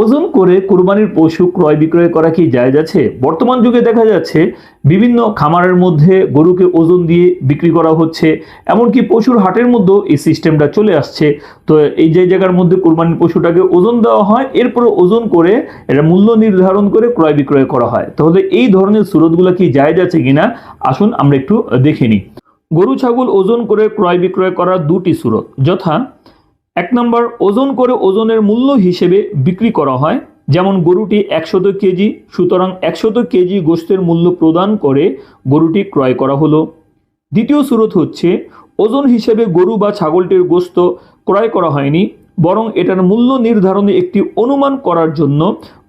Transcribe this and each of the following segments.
ওজন করে কোরবানির পশু ক্রয় বিক্রয় করা কি জায়েজ আছে? বর্তমান যুগে দেখা যাচ্ছে বিভিন্ন খামারের মধ্যে গরুকে ওজন দিয়ে বিক্রি করা হচ্ছে, এমনকি পশুর হাটের মধ্যেও এই সিস্টেমটা চলে আসছে। তো এই যে জায়গার মধ্যে কোরবানির পশুটাকে ওজন দেওয়া হয় এরপরে ওজন করে এটা মূল্য নির্ধারণ করে ক্রয় বিক্রয় করা হয়। তাহলে এই ধরনের সুরতগুলো কি জায়েজ আছে কিনা? আসুন আমরা একটু দেখে নিই। গরু, ছাগল ওজন করে ক্রয় বিক্রয় করার দুটি সুরত, যথা এক নম্বর, ওজন করে ওজনের মূল্য হিসেবে বিক্রি করা হয়। যেমন গরুটি একশত কেজি, সুতরাং একশত কেজি গোস্তের মূল্য প্রদান করে গরুটি ক্রয় করা হলো। দ্বিতীয় স্রোত হচ্ছে, ওজন হিসেবে গরু বা ছাগলটির গোস্ত ক্রয় করা হয়নি, বরং এটার মূল্য নির্ধারণে একটি অনুমান করার জন্য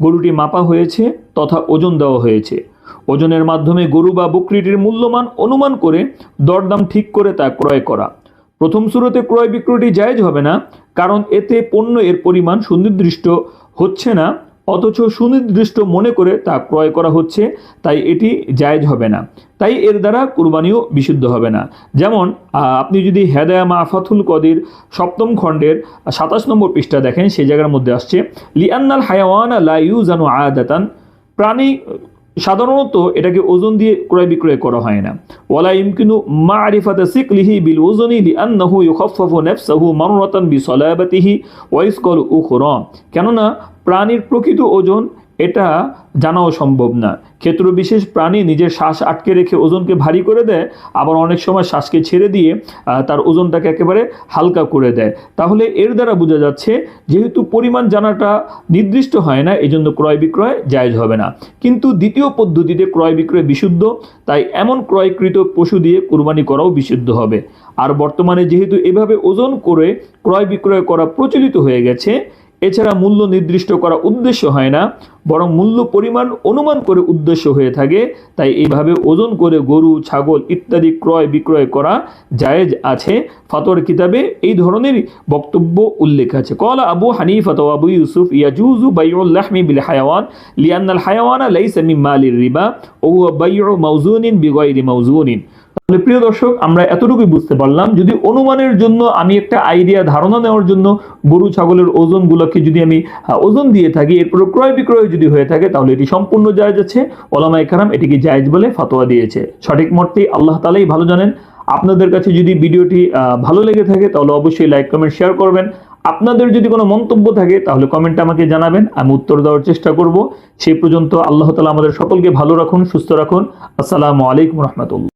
গরুটি মাপা হয়েছে তথা ওজন দেওয়া হয়েছে। ওজনের মাধ্যমে গরু বা বকরিটির মূল্যমান অনুমান করে দরদাম ঠিক করে তা ক্রয় করা। প্রথম শুরুতে ক্রয় বিক্রয়টি জায়েজ হবে না, কারণ এতে পণ্য এর পরিমাণ সুনির্দিষ্ট হচ্ছে না, অথচ সুনির্দিষ্ট মনে করে তা ক্রয় করা হচ্ছে, তাই এটি জায়েজ হবে না। তাই এর দ্বারা কুরবানিও বিশুদ্ধ হবে না। যেমন আপনি যদি হেদায়া মাফাথুল কদির সপ্তম খণ্ডের সাতাশ নম্বর পৃষ্ঠা দেখেন, সেই জায়গার মধ্যে আসছে লিয়ান্নাল হায়াওয়ান লা ইউজানু আদাতান, প্রাণী সাধারণত এটাকে ওজন দিয়ে ক্রয় বিক্রয় করা হয় না। ওয়ালা ইমকিনু মা আরিফাতে সিকলিহি বিল ওজনি লি আন্নাহু ইউখাফফাফু নাফসাহু মাররাতান বিসলাবাতিহি ওয়া ইসকালু উখরা। কেননা প্রাণীর প্রকৃত ওজন এটা জানাও সম্ভব না। ক্ষেত্র বিশেষ প্রাণী নিজের শ্বাস আটকে রেখে ওজনকে ভারী করে দেয়, আবার অনেক সময় শ্বাসকে ছেড়ে দিয়ে তার ওজনটাকে একেবারে হালকা করে দেয়। তাহলে এর দ্বারা বোঝা যাচ্ছে, যেহেতু পরিমাণ জানাটা নির্দিষ্ট হয় না এই জন্য ক্রয় বিক্রয় জায়জ হবে না। কিন্তু দ্বিতীয় পদ্ধতিতে ক্রয় বিক্রয় বিশুদ্ধ, তাই এমন ক্রয়কৃত পশু দিয়ে কুরবানি করাও বিশুদ্ধ হবে। আর বর্তমানে যেহেতু এভাবে ওজন করে ক্রয় বিক্রয় করা প্রচলিত হয়ে গেছে এছাড়া মূল্য নির্দিষ্ট করা উদ্দেশ্য হয় না, বরং মূল্য পরিমাণ অনুমান করে উদ্দেশ্য হয়ে থাকে। তাই এইভাবে ওজন করে গরু, ছাগল ইত্যাদি ক্রয় বিক্রয় করা জায়েজ আছে। ফাতর কিতাবে এই ধরনের বক্তব্য উল্লেখ আছে। কলা আবু হানিফা তো আবু ইউসুফ ইয়াজুজু বাইউল লাহমি বিল হায়াওয়ান লিয়ান্নাল হায়াওয়ানা লাইসা মালির রিবা ও বাইউ মাউজুনিন বিগাইরি মাউজুনিন তাহলে প্রিয় দর্শক, আমরা এতটুকুই বুঝতে পারলাম, যদি অনুমানের জন্য আমি একটা আইডিয়া ধারণা নেওয়ার জন্য গরু, ছাগলের ওজনগুলোকে যদি আমি ওজন দিয়ে থাকি, এরপর ক্রয় বিক্রয় যদি হয়ে থাকে, তাহলে এটি সম্পূর্ণ জায়েজ আছে। ওলামা একরাম এটিকে জায়েজ বলে ফতোয়া দিয়েছে। সঠিক মতটি আল্লাহ তালাই ভালো জানেন। আপনাদের কাছে যদি ভিডিওটি ভালো লেগে থাকে, তাহলে অবশ্যই লাইক কমেন্ট শেয়ার করবেন। আপনাদের যদি কোনো মন্তব্য থাকে, তাহলে কমেন্টে আমাকে জানাবেন, আমি উত্তর দেওয়ার চেষ্টা করব। সেই পর্যন্ত আল্লাহ তালা আমাদের সকলকে ভালো রাখুন, সুস্থ রাখুন। আসসালামু আলাইকুম রহমতুল্লাহ।